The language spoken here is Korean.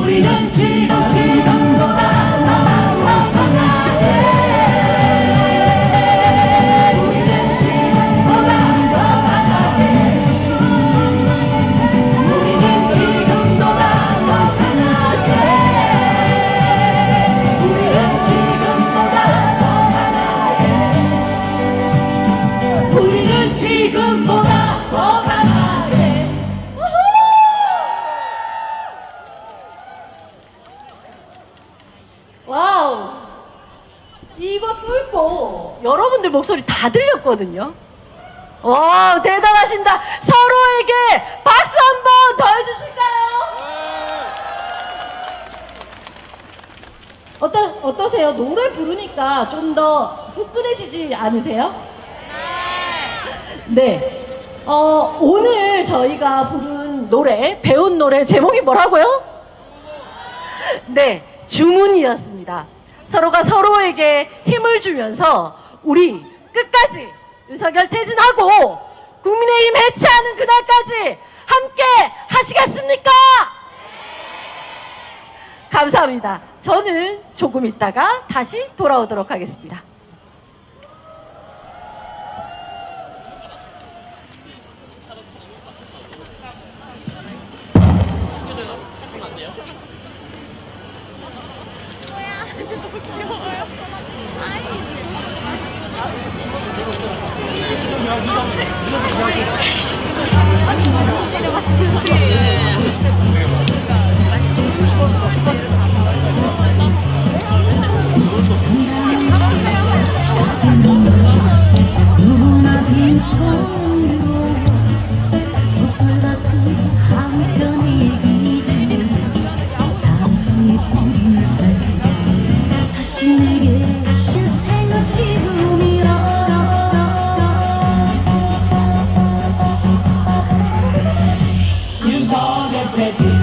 우리는 지금 지금. 이거 뚫고 여러분들 목소리 다 들렸거든요. 와 대단하신다. 서로에게 박수 한번 더 해주실까요? 어떠, 어떠세요? 노래 부르니까 좀 더 후끈해지지 않으세요? 네. 어, 오늘 저희가 부른 노래, 배운 노래 제목이 뭐라고요? 네, 주문이었습니다. 서로가 서로에게 힘을 주면서 우리 끝까지 윤석열 퇴진하고 국민의힘 해체하는 그날까지 함께 하시겠습니까? 감사합니다. 저는 조금 있다가 다시 돌아오도록 하겠습니다. 누구나 president.